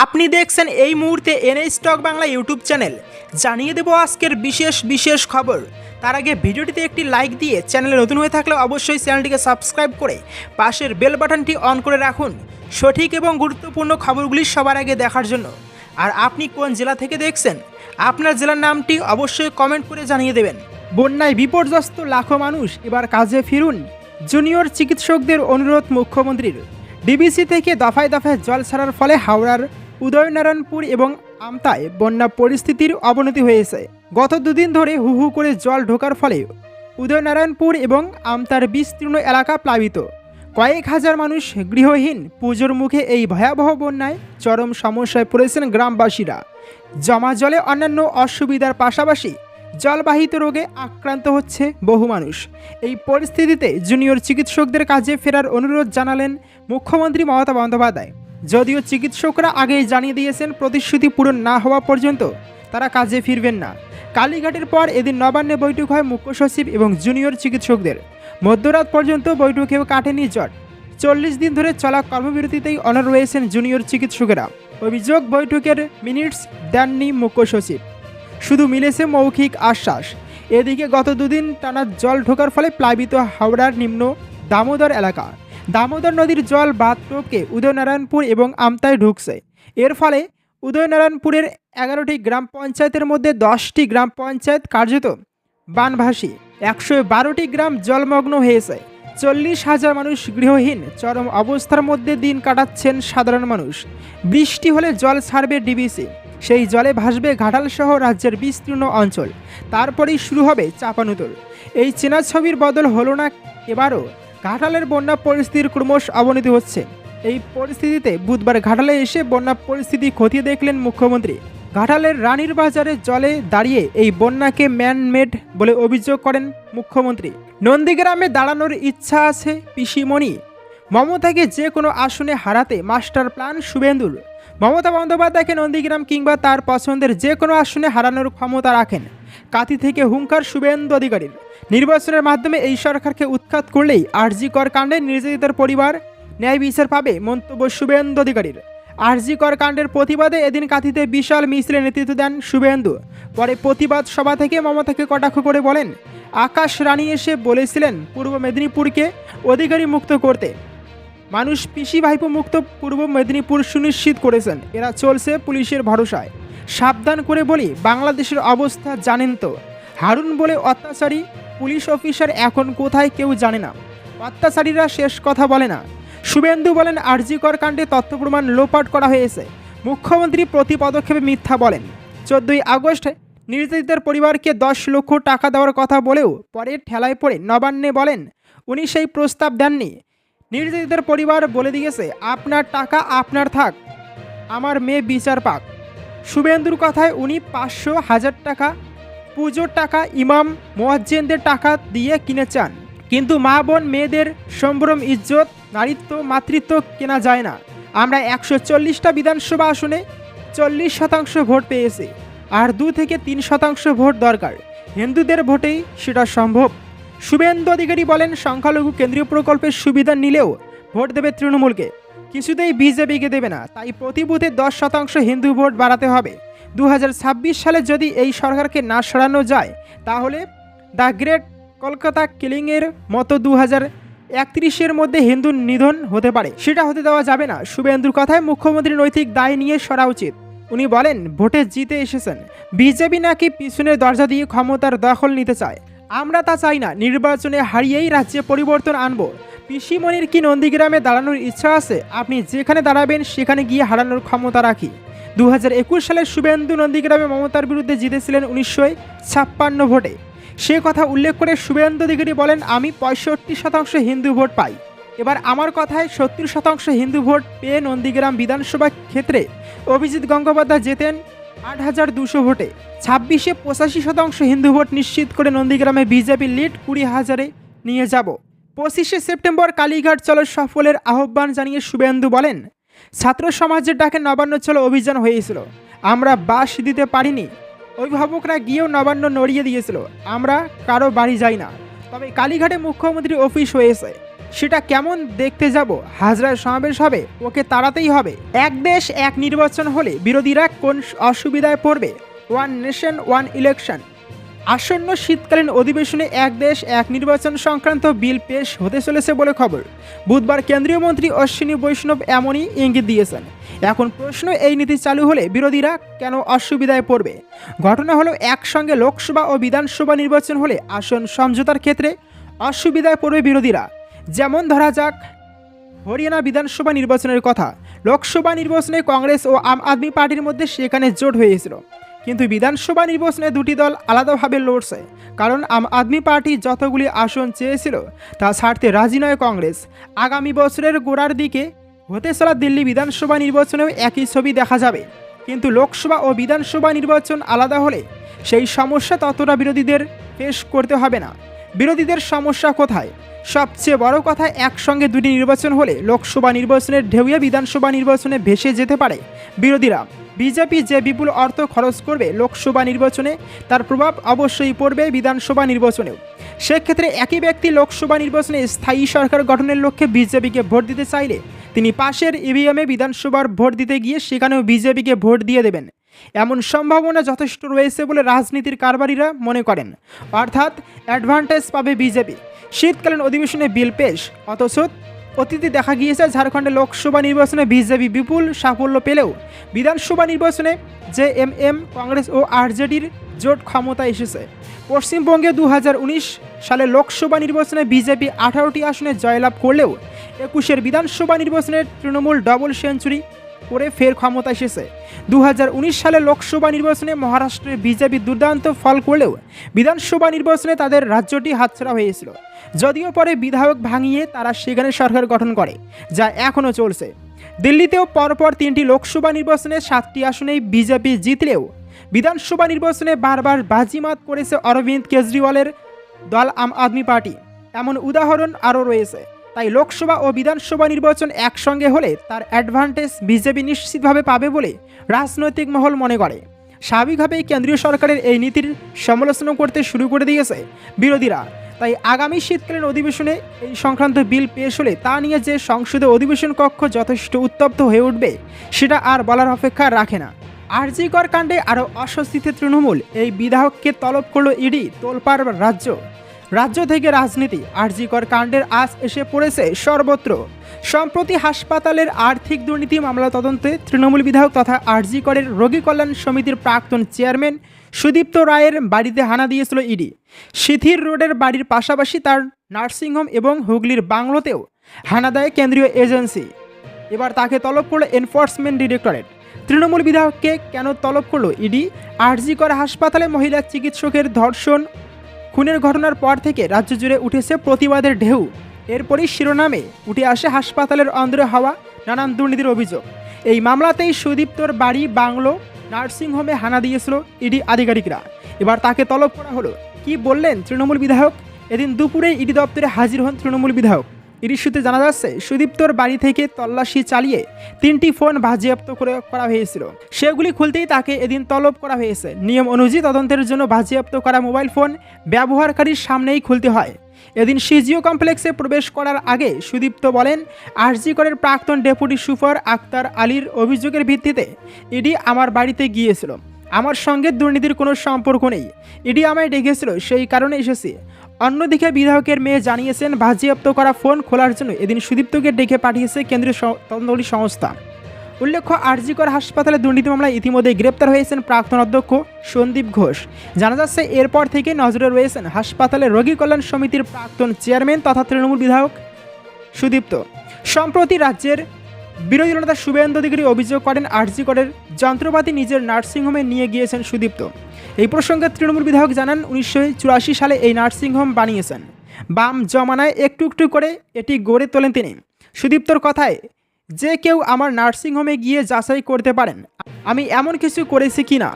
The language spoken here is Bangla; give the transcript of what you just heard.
আপনি দেখছেন এই মুহূর্তে NA stock Bangla YouTube channel. জানিয়ে দেব আজকের বিশেষ বিশেষ খবর। তার আগে ভিডিওটিতে একটি লাইক দিয়ে চ্যানেলে নতুন হয়ে থাকলে অবশ্যই চ্যানেলটিকে সাবস্ক্রাইব করে পাশের বেল বাটনটি অন করে রাখুন। সঠিক এবং গুরুত্বপূর্ণ খবরগুলি সবার আগে দেখার জন্য। আর আপনি কোন জেলা থেকে দেখছেন? আপনার জেলার নামটি অবশ্যই কমেন্ট করে জানিয়ে দেবেন। বন্যায় বিপর্যস্ত লাখো মানুষ এবার কাজে ফিরুন। জুনিয়র চিকিৎসকদের অনুরোধ মুখ্যমন্ত্রীর। ডিবিসি থেকে দফায় দফায় জল ছাড়ার ফলে হাওড়ার উদয়নারায়ণপুর এবং আমতায় বন্যা পরিস্থিতির অবনতি হয়েছে। গত দুদিন ধরে হু হু করে জল ঢোকার ফলে উদয়নারায়ণপুর এবং আমতার বিস্তীর্ণ এলাকা প্লাবিত। কয়েক হাজার মানুষ গৃহহীন। পুজোর মুখে এই ভয়াবহ বন্যায় চরম সমস্যায় পড়েছেন গ্রামবাসীরা। জমা জলে অন্যান্য অসুবিধার পাশাপাশি জলবাহিত রোগে আক্রান্ত হচ্ছে বহু মানুষ। এই পরিস্থিতিতে জুনিয়র চিকিৎসকদের কাজে ফেরার অনুরোধ জানালেন মুখ্যমন্ত্রী মমতা বন্দ্যোপাধ্যায়। যদিও চিকিৎসকরা আগেই জানিয়ে দিয়েছেন প্রতিশ্রুতি পূরণ না হওয়া পর্যন্ত তারা কাজে ফিরবেন না। কালীঘাটের পর এদিন নবান্নে বৈঠক হয় মুখ্য সচিব এবং জুনিয়র চিকিৎসকদের। মধ্যরাত পর্যন্ত বৈঠকেও কাটেনি জট। চল্লিশ দিন ধরে চলা কর্মবিরতিতেই অনর রয়েছেন জুনিয়র চিকিৎসকেরা। অভিযোগ, বৈঠকের মিনিটস দেননি মুখ্য সচিব। শুধু মিলেছে মৌখিক আশ্বাস। এদিকে গত দুদিন টানা জল ঢোকার ফলে প্লাবিত হাওড়ার নিম্ন দামোদর এলাকা। দামোদর নদীর জল বাঁধ টপকে উদয়নারায়ণপুর এবং আমতায় ঢুকছে। এর ফলে উদয়নারায়ণপুরের এগারোটি গ্রাম পঞ্চায়েতের মধ্যে দশটি গ্রাম পঞ্চায়েত কার্যত বানভাসী। একশো বারোটি গ্রাম জলমগ্ন হয়েছে। চল্লিশ হাজার মানুষ গৃহহীন, চরম অবস্থার মধ্যে দিন কাটাচ্ছেন সাধারণ মানুষ। বৃষ্টি হলে জল ছাড়বে ডিবিসি। সেই জলে ভাসবে ঘাটাল সহ রাজ্যের বিস্তীর্ণ অঞ্চল। তারপরেই শুরু হবে চাপানুতর। এই চেনা ছবির বদল হলো না এবারও। ঘাটালের বন্যা পরিস্থিতির ক্রমশ অবনতি হচ্ছে। এই পরিস্থিতিতে বুধবার ঘাটালে এসে বন্যা পরিস্থিতি খতিয়ে দেখলেন মুখ্যমন্ত্রী। ঘাটালের রানীর বাজারে জলে দাঁড়িয়ে এই বন্যাকে ম্যানমেড বলে অভিযোগ করেন মুখ্যমন্ত্রী। নন্দীগ্রামে দাঁড়ানোর ইচ্ছা আছে পিসিমণি। মমতাকে যে কোনো আসনে হারাতে মাস্টার প্ল্যান শুভেন্দুর। মমতা বন্দ্যোপাধ্যায়কে নন্দীগ্রাম কিংবা তার পছন্দের যে কোনো আসনে হারানোর ক্ষমতা রাখেন। কাতি থেকে হুঙ্কার শুভেন্দু অধিকারীর। নির্বাচনের মাধ্যমে এই সরকারকে উৎখাত করলেই আরজি কর কাণ্ডে নির্যাতিতার পরিবার ন্যায় বিচার পাবে মন্তব্য শুভেন্দু অধিকারীর। আরজি কর কাণ্ডের প্রতিবাদে এদিন কাঁথিতে বিশাল মিছিলে নেতৃত্ব দেন শুভেন্দু। পরে প্রতিবাদ সভা থেকে মমতাকে কটাক্ষ করে বলেন, আকাশ রানী এসে বলেছিলেন পূর্ব মেদিনীপুরকে অধিকারী মুক্ত করতে। মানুষ পিসি ভাইপো মুক্ত পূর্ব মেদিনীপুর সুনিশ্চিত করেছেন। এরা চলছে পুলিশের ভরসায়। সাবধান করে বলি, বাংলাদেশের অবস্থা জানেন তো। হারুন বলে অত্যাচারী, পুলিশ অফিসার এখন কোথায় কেউ জানে না। অত্যাচারীরা শেষ কথা বলে না। শুভেন্দু বলেন, আরজিকর কাণ্ডে তথ্য প্রমাণ লোপাট করা হয়েছে। মুখ্যমন্ত্রী প্রতি পদক্ষেপে মিথ্যা বলেন। চোদ্দই আগস্ট নির্যাতিতার পরিবারকে দশ লক্ষ টাকা দেওয়ার কথা বলেও পরে ঠেলায় পড়ে নবান্নে বলেন, উনি সেই প্রস্তাব দেননি। নির্যাতিতার পরিবার বলে দিয়েছে, আপনার টাকা আপনার থাক। আমার মেয়ে বিচার পাক। শুভেন্দুর কথায় উনি পাঁচশো হাজার টাকা, পুজোর টাকা, ইমাম, মোয়াজ্জেনদের টাকা দিয়ে কিনে চান। কিন্তু মা বোন মেয়েদের সম্ভ্রম, ইজ্জত, নারীত্ব, মাতৃত্ব কেনা যায় না। আমরা একশো চল্লিশটা বিধানসভা আসনে চল্লিশ শতাংশ ভোট পেয়েছি, আর দু থেকে তিন শতাংশ ভোট দরকার। হিন্দুদের ভোটেই সেটা সম্ভব। শুভেন্দু অধিকারী বলেন, সংখ্যালঘু কেন্দ্রীয় প্রকল্পের সুবিধা নিলেও ভোট দেবে তৃণমূলকে। কিছুতেই বিজেপিকে দেবে না, তাই প্রতি বুথে দশ শতাংশ হিন্দু ভোট বাড়াতে হবে। দু হাজার ছাব্বিশ সালে যদি এই সরকারকে না সরানো যায়, তাহলে দ্য গ্রেট কলকাতা কিলিংয়ের মতো দু একত্রিশের মধ্যে হিন্দু নিধন হতে পারে। সেটা হতে দেওয়া যাবে না। শুভেন্দুর কথায় মুখ্যমন্ত্রী নৈতিক দায় নিয়ে সরা উচিত। উনি বলেন, ভোটে জিতে এসেছেন। বিজেপি নাকি পিছনের দরজা দিয়ে ক্ষমতার দখল নিতে চায়। আমরা তা চাই না, নির্বাচনে হারিয়েই রাজ্যে পরিবর্তন আনব। পিসিমণির কি নন্দীগ্রামে দাঁড়ানোর ইচ্ছা আছে? আপনি যেখানে দাঁড়াবেন, সেখানে গিয়ে হারানোর ক্ষমতা রাখি। দু হাজার একুশ সালে শুভেন্দু নন্দীগ্রামে মমতার বিরুদ্ধে জিতেছিলেন উনিশশো ছাপ্পান্ন ভোটে। সে কথা উল্লেখ করে শুভেন্দু দিগিরি বলেন, আমি পঁয়ষট্টি শতাংশ হিন্দু ভোট পাই। এবার আমার কথায় সত্তর শতাংশ হিন্দু ভোট পেয়ে নন্দীগ্রাম বিধানসভা ক্ষেত্রে অভিজিৎ গঙ্গোপাধ্যায় জেতেন। আট হাজার দুশো ভোটে ছাব্বিশে পঁচাশি শতাংশ হিন্দু ভোট নিশ্চিত করে নন্দীগ্রামে বিজেপি লিড কুড়ি হাজারে নিয়ে যাব। পঁচিশে সেপ্টেম্বর কালীঘাট চলো সফলের আহ্বান জানিয়ে শুভেন্দু বলেন, ছাত্র সমাজের ডাকে নবান্ন চলো অভিযান হয়েছিল। আমরা বাস দিতে পারিনি। অভিভাবকরা গিয়েও নবান্ন নড়িয়ে দিয়েছিল। আমরা কারও বাড়ি যাই না। তবে কালীঘাটে মুখ্যমন্ত্রী অফিস হয়েছে। সেটা কেমন দেখতে যাব? হাজরায় সমাবেশ হবে? ওকে তাড়াতেই হবে। এক দেশ, এক নির্বাচন হলে বিরোধীরা কোন অসুবিধায় পড়বে? One nation, one election. আসন্ন শীতকালীন অধিবেশনে এক দেশ, এক নির্বাচন সংক্রান্ত বিল পেশ হতে চলেছে বলে খবর। বুধবার কেন্দ্রীয় মন্ত্রী অশ্বিনী বৈষ্ণব এমনই ইঙ্গিত দিয়েছেন। এখন প্রশ্ন, এই নীতি চালু হলে বিরোধীরা কেন অসুবিধায় পড়বে? ঘটনা হলো, একসঙ্গে লোকসভা ও বিধানসভা নির্বাচন হলে আসন সমঝোতার ক্ষেত্রে অসুবিধায় পড়বে বিরোধীরা। যেমন ধরা যাক, হরিয়ানা বিধানসভা নির্বাচনের কথা। লোকসভা নির্বাচনে কংগ্রেস ও আম আদমি পার্টির মধ্যে সেখানে জোট হয়েছিল। কিন্তু বিধানসভা নির্বাচনে দুটি দল আলাদাভাবে লড়ছে, কারণ আম আদমি পার্টি যতগুলি আসন চেয়েছিল, তা ছাড়তে রাজি নয় কংগ্রেস। আগামী বছরের গোড়ার দিকে হতে চলা দিল্লি বিধানসভা নির্বাচনেও একই ছবি দেখা যাবে। কিন্তু লোকসভা ও বিধানসভা নির্বাচন আলাদা হলে সেই সমস্যা ততটা বিরোধীদের পেশ করতে হবে না। বিরোধীদের সমস্যা কোথায়? সবচেয়ে বড় কথা, একসঙ্গে দুটি নির্বাচন হলে লোকসভা নির্বাচনের ঢেউয়ে বিধানসভা নির্বাচনে ভেসে যেতে পারে। বিরোধীরা, বিজেপি যে বিপুল অর্থ খরচ করবে লোকসভা নির্বাচনে, তার প্রভাব অবশ্যই পড়বে বিধানসভা নির্বাচনেও। সেক্ষেত্রে একই ব্যক্তি লোকসভা নির্বাচনে স্থায়ী সরকার গঠনের লক্ষ্যে বিজেপিকে ভোট দিতে চাইলে, তিনি পাশের ইভিএমে বিধানসভার ভোট দিতে গিয়ে সেখানেও বিজেপিকে ভোট দিয়ে দেবেন। এমন সম্ভাবনা যথেষ্ট রয়েছে বলে রাজনীতির কারবারিরা মনে করেন। অর্থাৎ অ্যাডভান্টেজ পাবে বিজেপি শীতকালীন অধিবেশনে বিল পেশ, অথচ অতীতে দেখা গিয়েছে ঝাড়খণ্ডে লোকসভা নির্বাচনে বিজেপি বিপুল সাফল্য পেলেও বিধানসভা নির্বাচনে জে এম এম, কংগ্রেস ও আরজেডির জোট ক্ষমতা এসেছে। পশ্চিমবঙ্গে দু হাজার উনিশ সালে লোকসভা নির্বাচনে বিজেপি আঠারোটি আসনে জয়লাভ করলেও একুশের বিধানসভা নির্বাচনে তৃণমূল ডবল সেঞ্চুরি করে ফের ক্ষমতা এসেছে। দু সালে লোকসভা নির্বাচনে মহারাষ্ট্রের বিজেপি দুর্দান্ত ফল করলেও বিধানসভা নির্বাচনে তাদের রাজ্যটি হাতছাড়া হয়েছিল। যদিও পরে বিধায়ক ভাঙিয়ে তারা সেখানে সরকার গঠন করে, যা এখনও চলছে। দিল্লিতেও পরপর তিনটি লোকসভা নির্বাচনে সাতটি আসনেই বিজেপি জিতলেও বিধানসভা নির্বাচনে বারবার বাজিমাত করেছে অরবিন্দ কেজরিওয়ালের দল আম আদমি পার্টি। এমন উদাহরণ আরও রয়েছে। তাই লোকসভা ও বিধানসভা নির্বাচন একসঙ্গে হলে তার অ্যাডভান্টেজ বিজেপি নিশ্চিতভাবে পাবে বলে রাজনৈতিক মহল মনে করে। স্বাভাবিকভাবেই কেন্দ্রীয় সরকারের এই নীতির সমালোচনা করতে শুরু করে দিয়েছে বিরোধীরা। তাই আগামী শীতকালীন অধিবেশনে এই সংক্রান্ত বিল পেশ হলে তা নিয়ে যে সংসদে অধিবেশন কক্ষ যথেষ্ট উত্তপ্ত হয়ে উঠবে, সেটা আর বলার অপেক্ষা রাখে না। আরজিকর কাণ্ডে আরও অস্বস্তিতে তৃণমূল এই বিধায়ককে তলব করল ইডি, তোলপাড় রাজ্য। রাজ্য থেকে রাজনীতি আরজিকর কাণ্ডের আজ এসে পড়েছে সর্বত্র। সম্প্রতি হাসপাতালের আর্থিক দুর্নীতি মামলা তদন্তে তৃণমূল বিধায়ক তথা আরজিকরের রোগী কল্যাণ সমিতির প্রাক্তন চেয়ারম্যান সুদীপ্ত রায়ের বাড়িতে হানা দিয়েছিল ইডি। শিথির রোডের বাড়ির পাশাপাশি তার নার্সিংহোম এবং হুগলির বাংলোতেও হানা দেয় কেন্দ্রীয় এজেন্সি। এবার তাকে তলব করল এনফোর্সমেন্ট ডিরেক্টরেট। তৃণমূল বিধায়ককে কেন তলব করল ইডি? আরজি হাসপাতালে মহিলা চিকিৎসকের ধর্ষণ খুনের ঘটনার পর থেকে রাজ্য জুড়ে উঠেছে প্রতিবাদের ঢেউ। এরপরই শিরোনামে উঠে আসে হাসপাতালের অন্দরে হওয়া নানান দুর্নীতির অভিযোগ। এই মামলাতেই সুদীপ্তর বাড়ি, বাংলো, নার্সিংহোমে হানা দিয়েছিল ইডি আধিকারিকরা। এবার তাকে তলব করা হলো। কি বললেন তৃণমূল বিধায়ক? এদিন দুপুরে ইডি দপ্তরে হাজির হন তৃণমূল বিধায়ক। সূত্রে জানা যাচ্ছে সুদীপ্তর বাড়ি থেকে তল্লাশি চালিয়ে তিনটি ফোন বাজেয়াপ্ত করে করা হয়েছিল। সেগুলি খুলতেই তাকে এদিন তলব করা হয়েছে। নিয়ম অনুযায়ী তদন্তের জন্য বাজেয়াপ্ত করা মোবাইল ফোন ব্যবহারকারীর সামনেই খুলতে হয়। এদিন সিজিও কমপ্লেক্সে প্রবেশ করার আগে সুদীপ্ত বলেন আরজি করের প্রাক্তন ডেপুটি সুপার আক্তার আলীর অভিযোগের ভিত্তিতে ইডি আমার বাড়িতে গিয়েছিল। আমার সঙ্গে দুর্নীতির কোনো সম্পর্ক নেই। ইডি আমায় ডেকেছিল, সেই কারণে এসেছি। অন্যদিকে বিধায়কের মেয়ে জানিয়েছেন, বাজেয়াপ্ত করা ফোন খোলার জন্য এদিন সুদীপ্তকে ডেকে পাঠিয়েছে কেন্দ্রীয় তদন্তকারী সংস্থা। উল্লেখ্য, আরজিকর হাসপাতালে দুর্নীতি মামলায় ইতিমধ্যে গ্রেপ্তার হয়েছেন প্রাক্তন অধ্যক্ষ সন্দীপ ঘোষ। জানা যাচ্ছে, এরপর থেকে নজরে রয়েছেন হাসপাতালের রোগী কল্যাণ সমিতির প্রাক্তন চেয়ারম্যান তথা তৃণমূল বিধায়ক সুদীপ্ত। সম্প্রতি রাজ্যের বিরোধী নেতা শুভেন্দু অধিকারী অভিযোগ করেন, আরজিকরের যন্ত্রপাতি নিজের নার্সিংহোমে নিয়ে গিয়েছেন সুদীপ্ত। এই প্রসঙ্গে তৃণমূল বিধায়ক জানান, উনিশশো চুরাশি সালে এই নার্সিংহোম বানিয়েছেন। বাম জমানায় একটু একটু করে এটি গড়ে তোলেন তিনি। সুদীপ্তর কথায়, যে কেউ আমার নার্সিংহোমে গিয়ে যাচাই করতে পারেন। আমি এমন কিছু করেছি কি না?